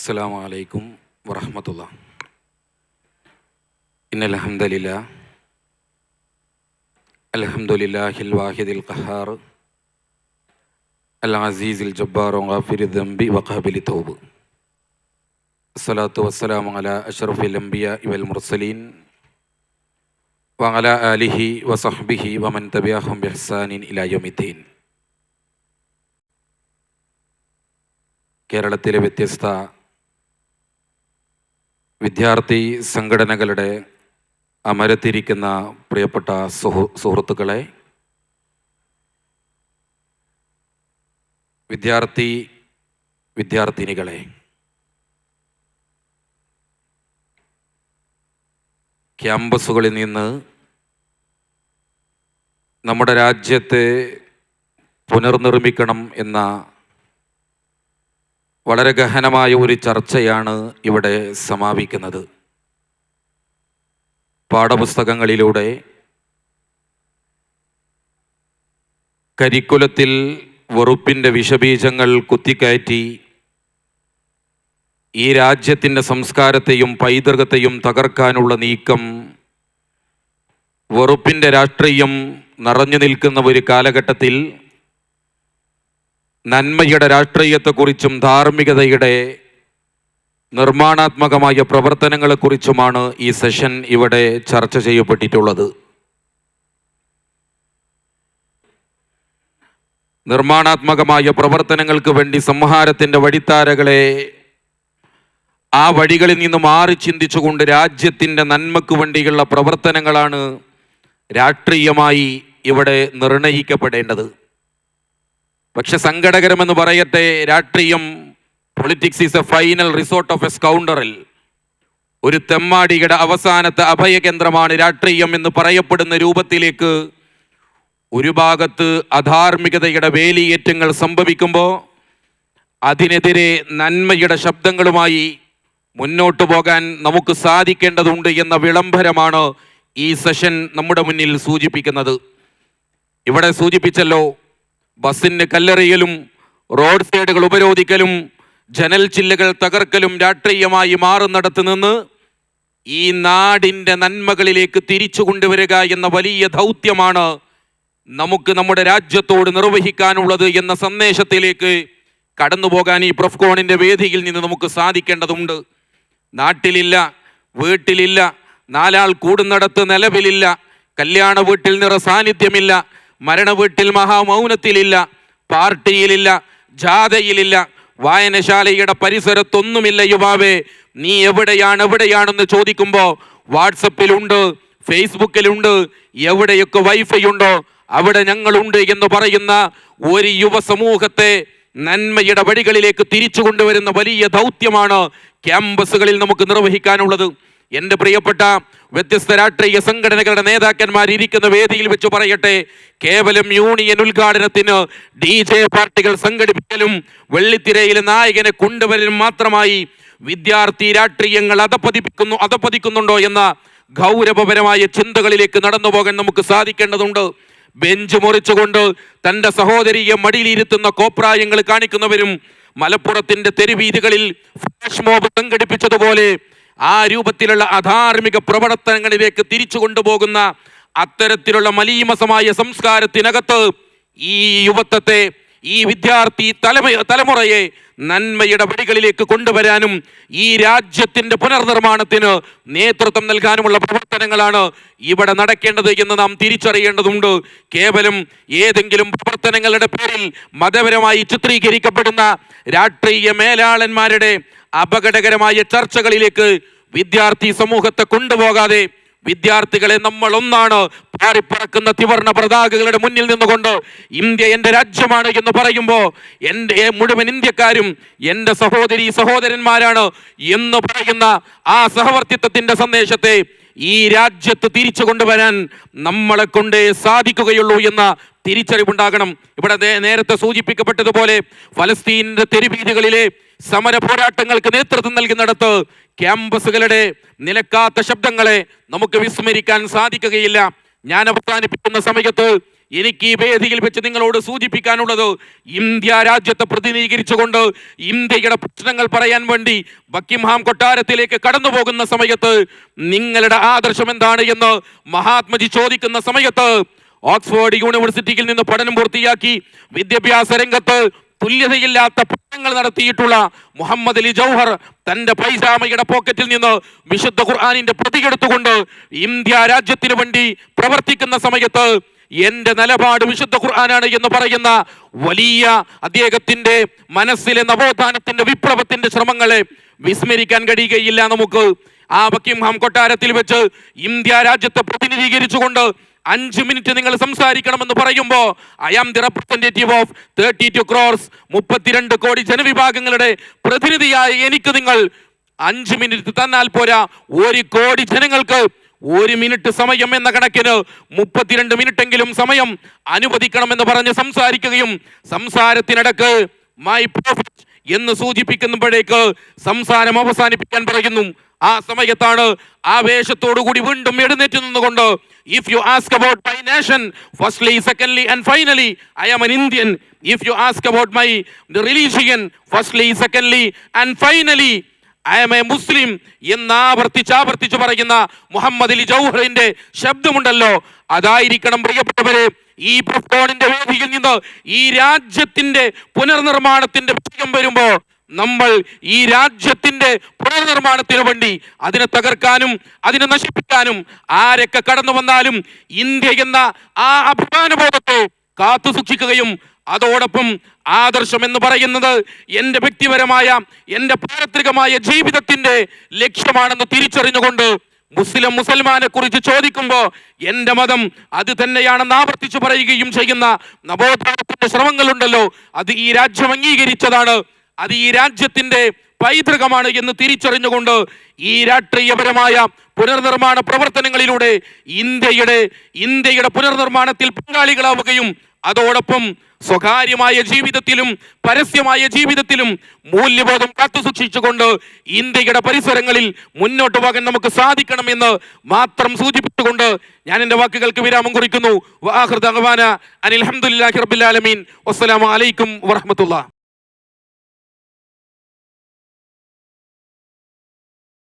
السلام عليكم ورحمة الله إن الحمد لله الحمد لله الواحد القهار العزيز الجبار غافر الذنب وقابل التوب الصلاة والسلام على أشرف الأنبياء والمرسلين وعلى آله وصحبه ومن تبعهم بإحسان إلى يوم الدين കേരളത്തിലെ വ്യത്യസ്ത വിദ്യാർത്ഥി സംഘടനകളുടെ അമരത്തിരിക്കുന്ന പ്രിയപ്പെട്ട സുഹു സുഹൃത്തുക്കളെ വിദ്യാർത്ഥി വിദ്യാർത്ഥിനികളെ ക്യാമ്പസുകളിൽ നിന്ന് നമ്മുടെ രാജ്യത്തെ പുനർനിർമ്മിക്കണം എന്ന വളരെ ഗഹനമായ ഒരു ചർച്ചയാണ് ഇവിടെ സമാപിക്കുന്നത്. പാഠപുസ്തകങ്ങളിലൂടെ കരിക്കുലത്തിൽ വെറുപ്പിന്റെ വിഷബീജങ്ങൾ കുത്തിക്കയറ്റി ഈ രാജ്യത്തിന്റെ സംസ്കാരത്തെയും പൈതൃകത്തെയും തകർക്കാനുള്ള നീക്കം വെറുപ്പിന്റെ രാഷ്ട്രീയം നിറഞ്ഞു നിൽക്കുന്ന ഒരു കാലഘട്ടത്തിൽ നന്മയുടെ രാഷ്ട്രീയത്തെക്കുറിച്ചും ധാർമ്മികതയുടെ നിർമ്മാണാത്മകമായ പ്രവർത്തനങ്ങളെക്കുറിച്ചുമാണ് ഈ സെഷൻ ഇവിടെ ചർച്ച ചെയ്യപ്പെട്ടിട്ടുള്ളത്. നിർമ്മാണാത്മകമായ പ്രവർത്തനങ്ങൾക്ക് വേണ്ടി സംഹാരത്തിന്റെ വഴിത്താരകളെ ആ വഴികളിൽ നിന്ന് മാറി ചിന്തിച്ചുകൊണ്ട് രാജ്യത്തിന്റെ നന്മയ്ക്ക് വേണ്ടിയുള്ള പ്രവർത്തനങ്ങളാണ് രാഷ്ട്രീയമായി ഇവിടെ നിർണയിക്കപ്പെടേണ്ടത്. പക്ഷെ സങ്കടകരമെന്ന് പറയട്ടെ രാഷ്ട്രീയം politics is a final resort of S കൗണ്ടറിൽ ഒരു തെമ്മാടിയുടെ അവസാനത്തെ അഭയകേന്ദ്രമാണ് രാഷ്ട്രീയം എന്ന് പറയപ്പെടുന്ന രൂപത്തിലേക്ക് ഒരു ഭാഗത്ത് അധാർമികതയുടെ വേലിയേറ്റങ്ങൾ സംഭവിക്കുമ്പോൾ അതിനെതിരെ നന്മയുടെ ശബ്ദങ്ങളുമായി മുന്നോട്ടു പോകാൻ നമുക്ക് സാധിക്കേണ്ടതുണ്ട് എന്ന വിളംബരമാണ് ഈ സെഷൻ നമ്മുടെ മുന്നിൽ സൂചിപ്പിക്കുന്നത്. ഇവിടെ സൂചിപ്പിച്ചല്ലോ ബസ്സിന് കല്ലെറിയലും റോഡ് സൈഡുകൾ ഉപരോധിക്കലും ജനൽ ചില്ലകൾ തകർക്കലും രാഷ്ട്രീയമായി മാറുന്നിടത്ത് നിന്ന് ഈ നാടിന്റെ നന്മകളിലേക്ക് തിരിച്ചു കൊണ്ടുവരിക എന്ന വലിയ ദൗത്യമാണ് നമുക്ക് നമ്മുടെ രാജ്യത്തോട് നിർവഹിക്കാനുള്ളത് എന്ന സന്ദേശത്തിലേക്ക് കടന്നു പോകാൻ ഈ പ്രൊഫ്കോണിന്റെ വേദിയിൽ നിന്ന് നമുക്ക് സാധിക്കേണ്ടതുണ്ട്. നാട്ടിലില്ല വീട്ടിലില്ല നാലാൾ കൂടുന്നിടത്ത് നിലവിലില്ല കല്യാണ വീട്ടിൽ നിറ സാന്നിധ്യമില്ല മരണ വീട്ടിൽ മഹാമൗനത്തിലില്ല പാർട്ടിയിലില്ല ജാഥയിലില്ല വായനശാലയുടെ പരിസരത്തൊന്നുമില്ല യുവാവേ. നീ എവിടെയാണ് എവിടെയാണെന്ന് ചോദിക്കുമ്പോൾ വാട്സപ്പിലുണ്ട് ഫേസ്ബുക്കിലുണ്ട് എവിടെയൊക്കെ വൈഫൈ ഉണ്ടോ അവിടെ ഞങ്ങളുണ്ട് എന്ന് പറയുന്ന ഒരു യുവസമൂഹത്തെ നന്മയുടെ വഴികളിലേക്ക് തിരിച്ചു കൊണ്ടുവരുന്ന വലിയ ദൗത്യമാണ് ക്യാമ്പസുകളിൽ നമുക്ക് നിർവഹിക്കാനുള്ളത്. എന്റെ പ്രിയപ്പെട്ട വ്യത്യസ്ത രാഷ്ട്രീയ സംഘടനകളുടെ നേതാക്കന്മാർ ഇരിക്കുന്ന വേദിയിൽ വെച്ച് പറയട്ടെ കേവലം യൂണിയൻ ഉദ്ഘാടനത്തിന് ഡി ജെ പാർട്ടികൾ സംഘടിപ്പിക്കലും വെള്ളിത്തിരയിലെ നായകനെ കൊണ്ടുവരലും മാത്രമായി വിദ്യാർത്ഥി രാഷ്ട്രീയങ്ങൾ അതപ്പതിപ്പിക്കുന്നു അതപ്പതിക്കുന്നുണ്ടോ എന്ന ഗൗരവപരമായ ചിന്തകളിലേക്ക് നടന്നു പോകാൻ നമുക്ക് സാധിക്കേണ്ടതുണ്ട്. ബെഞ്ച് മുറിച്ചുകൊണ്ട് തന്റെ സഹോദരിയെ മടിയിലിരുത്തുന്ന കോപ്രായങ്ങൾ കാണിക്കുന്നവരും മലപ്പുറത്തിന്റെ തെരുവീതികളിൽ ഫ്ലാഷ് മോബ് സംഘടിപ്പിച്ചതുപോലെ ആ രൂപത്തിലുള്ള അധാർമിക പ്രവർത്തനങ്ങളിലേക്ക് തിരിച്ചു കൊണ്ടുപോകുന്ന അത്തരത്തിലുള്ള മലീമസമായ സംസ്കാരത്തിനകത്ത് ഈ യുവത്വത്തെ ഈ വിദ്യാർത്ഥി തലമ തലമുറയെ നന്മയുടെ വഴികളിലേക്ക് കൊണ്ടുവരാനും ഈ രാജ്യത്തിന്റെ പുനർനിർമ്മാണത്തിന് നേതൃത്വം നൽകാനുമുള്ള പ്രവർത്തനങ്ങളാണ് ഇവിടെ നടക്കേണ്ടത് എന്ന് നാം തിരിച്ചറിയേണ്ടതുണ്ട്. കേവലം ഏതെങ്കിലും പ്രവർത്തനങ്ങളുടെ പേരിൽ മതപരമായി ചിത്രീകരിക്കപ്പെടുന്ന രാഷ്ട്രീയ മേലാളന്മാരുടെ അപകടകരമായ ചർച്ചകളിലേക്ക് വിദ്യാർത്ഥി സമൂഹത്തെ കൊണ്ടുപോകാതെ വിദ്യാർത്ഥികളെ നമ്മൾ ഒന്നാണ് പാറിപ്പറക്കുന്ന തിവർണ പതാകകളുടെ മുന്നിൽ നിന്നുകൊണ്ട് ഇന്ത്യ എന്റെ രാജ്യമാണ് എന്ന് പറയുമ്പോൾ എന്റെ മുഴുവൻ ഇന്ത്യക്കാരും എന്റെ സഹോദരി സഹോദരന്മാരാണ് എന്ന് പറയുന്ന ആ സഹവർത്തിത്വത്തിന്റെ സന്ദേശത്തെ ഈ രാജ്യത്ത് തിരിച്ചു കൊണ്ടുവരാൻ നമ്മളെ കൊണ്ടേ സാധിക്കുകയുള്ളൂ എന്ന തിരിച്ചറിവുണ്ടാകണം. ഇവിടെ നേരത്തെ സൂചിപ്പിക്കപ്പെട്ടതുപോലെ ഫലസ്തീനിന്റെ തെരുവീതികളിലെ സമര പോരാട്ടങ്ങൾക്ക് നേതൃത്വം നൽകുന്നിടത്ത് ക്യാമ്പസുകളുടെ നിലക്കാത്ത ശബ്ദങ്ങളെ നമുക്ക് വിസ്മരിക്കാൻ സാധിക്കുകയില്ല. ഞാൻ അവസാനിപ്പിക്കുന്ന സമയത്ത് എനിക്ക് ഈ വേദിയിൽ വെച്ച് നിങ്ങളോട് സൂചിപ്പിക്കാനുള്ളത് ഇന്ത്യ രാജ്യത്തെ പ്രതിനിധീകരിച്ചുകൊണ്ട് ഇന്ത്യയുടെ പ്രശ്നങ്ങൾ പറയാൻ വേണ്ടി ബക്കിംഹാം കൊട്ടാരത്തിലേക്ക് കടന്നു പോകുന്ന സമയത്ത് നിങ്ങളുടെ ആദർശം എന്താണ് എന്ന് മഹാത്മജി ചോദിക്കുന്ന സമയത്ത് ഓക്സ്ഫോർഡ് യൂണിവേഴ്സിറ്റിയിൽ നിന്ന് പഠനം പൂർത്തിയാക്കി വിദ്യാഭ്യാസ രംഗത്ത് തുല്യതയില്ലാത്ത പഠനങ്ങൾ നടത്തിയിട്ടുള്ള മുഹമ്മദ് അലി ജൗഹർ തന്റെ പൈസാമയുടെ പോക്കറ്റിൽ നിന്ന് വിശുദ്ധ ഖുർആാനിന്റെ പ്രതിയെടുത്തുകൊണ്ട് ഇന്ത്യ രാജ്യത്തിന് വേണ്ടി പ്രവർത്തിക്കുന്ന സമയത്ത് എന്റെ നിലപാട് വിശുദ്ധ ഖുർആനാണ് എന്ന് പറയുന്ന വലിയ അദ്ദേഹത്തിന്റെ മനസ്സിലെ നവോത്ഥാനത്തിന്റെ വിപ്ലവത്തിന്റെ ശ്രമങ്ങളെ വിസ്മരിക്കാൻ കഴിയുകയില്ല നമുക്ക്. ആ ബക്കിംഹാം കൊട്ടാരത്തിൽ വെച്ച് ഇന്ത്യ രാജ്യത്തെ പ്രതിനിധീകരിച്ചുകൊണ്ട് അഞ്ച് മിനിറ്റ് നിങ്ങൾ സംസാരിക്കണമെന്ന് പറയുമ്പോൾ I am the representative of thirty two crores മുപ്പത്തിരണ്ട് കോടി ജനവിഭാഗങ്ങളുടെ പ്രതിനിധിയായ എനിക്ക് നിങ്ങൾ അഞ്ച് മിനിറ്റ് തന്നാൽ പോരാ. ഒരു കോടി ജനങ്ങൾക്ക് ഒരു മിനിറ്റ് സമയം എന്ന കണക്കിന് മുപ്പത്തിരണ്ട് മിനിറ്റെങ്കിലും സമയം അനുവദിക്കണമെന്ന് പറഞ്ഞ് സംസാരിക്കുകയും സംസാരത്തിനിടക്ക് മൈ പ്രോഫിറ്റ് എന്ന് സൂചിപ്പിക്കുമ്പോഴേക്ക് സംസാരം അവസാനിപ്പിക്കാൻ പറയുന്നു. ആ സമയത്താണ് ആവേശത്തോടു കൂടി വീണ്ടും എഴുന്നേറ്റ് നിന്നുകൊണ്ട് if you ask about my nation firstly secondly and finally I am an Indian if you ask about my religion firstly secondly and finally I am a Muslim എന്നാവർത്തിച്ചാവർത്തിച്ചു പറയുന്ന മുഹമ്മദ് അലി ജൗഹറിന്റെ ശബ്ദമുണ്ടല്ലോ. അതായിരിക്കണം പ്രിയപ്പെട്ടവരെ ഈ പ്രഫോണിന്റെ വേദിയിൽ നിന്ന് ഈ രാജ്യത്തിന്റെ പുനർനിർമ്മാണത്തിന്റെ വിഷയം വരുമ്പോ നമ്മൾ ഈ രാജ്യത്തിന്റെ പുനർനിർമ്മാണത്തിന് വേണ്ടി അതിനെ തകർക്കാനും അതിനെ നശിപ്പിക്കാനും ആരൊക്കെ കടന്നു വന്നാലും ഇന്ത്യ എന്ന ആ അഭിമാനബോധത്തെ കാത്തു സൂക്ഷിക്കുകയും അതോടൊപ്പം ആദർശം എന്ന് പറയുന്നത് എന്റെ വ്യക്തിപരമായ എന്റെ പാരത്രികമായ ജീവിതത്തിന്റെ ലക്ഷ്യമാണെന്ന് തിരിച്ചറിഞ്ഞുകൊണ്ട് മുസ്ലിം മുസൽമാനെ കുറിച്ച് ചോദിക്കുമ്പോൾ എന്റെ മതം അത് തന്നെയാണെന്ന് ആവർത്തിച്ചു പറയുകയും ചെയ്യുന്ന നവോത്ഥാനത്തിന്റെ ശ്രമങ്ങളുണ്ടല്ലോ. അത് ഈ രാജ്യം അംഗീകരിച്ചതാണ്. അത് ഈ രാജ്യത്തിന്റെ പൈതൃകമാണ് എന്ന് തിരിച്ചറിഞ്ഞുകൊണ്ട് ഈ രാഷ്ട്രീയപരമായ പുനർനിർമ്മാണ പ്രവർത്തനങ്ങളിലൂടെ ഇന്ത്യയുടെ ഇന്ത്യയുടെ പുനർനിർമ്മാണത്തിൽ പങ്കാളികളാവുകയും അതോടൊപ്പം സ്വകാര്യമായ ജീവിതത്തിലും പരസ്യമായ ജീവിതത്തിലും മൂല്യബോധം കാത്തുസൂക്ഷിച്ചുകൊണ്ട് ഇന്ത്യയുടെ പരിസരങ്ങളിൽ മുന്നോട്ട് പോകാൻ നമുക്ക് സാധിക്കണമെന്ന് മാത്രം സൂചിപ്പിച്ചുകൊണ്ട് ഞാൻ എന്റെ വാക്കുകൾക്ക് വിരാമം കുറിക്കുന്നു. വാഹൃദ അനിൽ അഹമ്മദില്ലാഹി റബ്ബിൽ ആലമീൻ. വസ്സലാമു അലൈക്കും വറഹ്മത്തുള്ളാഹി.